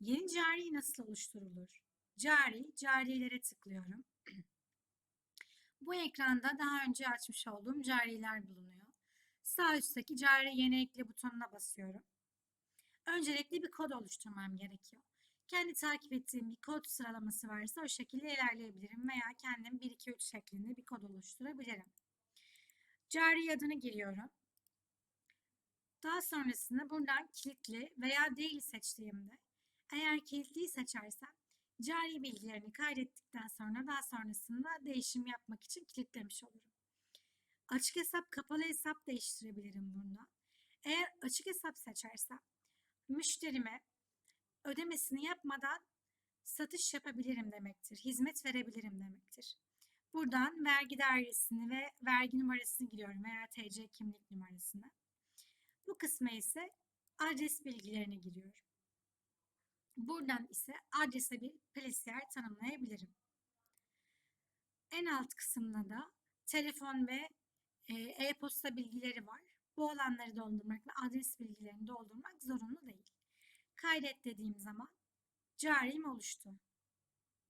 Yeni cari nasıl oluşturulur? Cari, cariyelere tıklıyorum. Bu ekranda daha önce açmış olduğum cariler bulunuyor. Sağ üstteki cari yeni ekle butonuna basıyorum. Öncelikle bir kod oluşturmam gerekiyor. Kendi takip ettiğim bir kod sıralaması varsa o şekilde ilerleyebilirim veya kendim 1 2 3 şeklinde bir kod oluşturabilirim. Cari adını giriyorum. Daha sonrasında buradan kilitli veya değil seçtiğimde eğer kilitliyi seçersem cari bilgilerini kaydettikten sonra daha sonrasında değişim yapmak için kilitlemiş olurum. Açık hesap, kapalı hesap değiştirebilirim burada. Eğer açık hesap seçersem müşterime ödemesini yapmadan satış yapabilirim demektir. Hizmet verebilirim demektir. Buradan vergi dairesini ve vergi numarasını giriyorum veya TC kimlik numarasını. Bu kısma ise adres bilgilerini giriyorum. Buradan ise adrese bir plesiyer tanımlayabilirim. En alt kısımda da telefon ve e, e-posta bilgileri var. Bu alanları doldurmak ve adres bilgilerini doldurmak zorunlu değil. Kaydet dediğim zaman carim oluştu.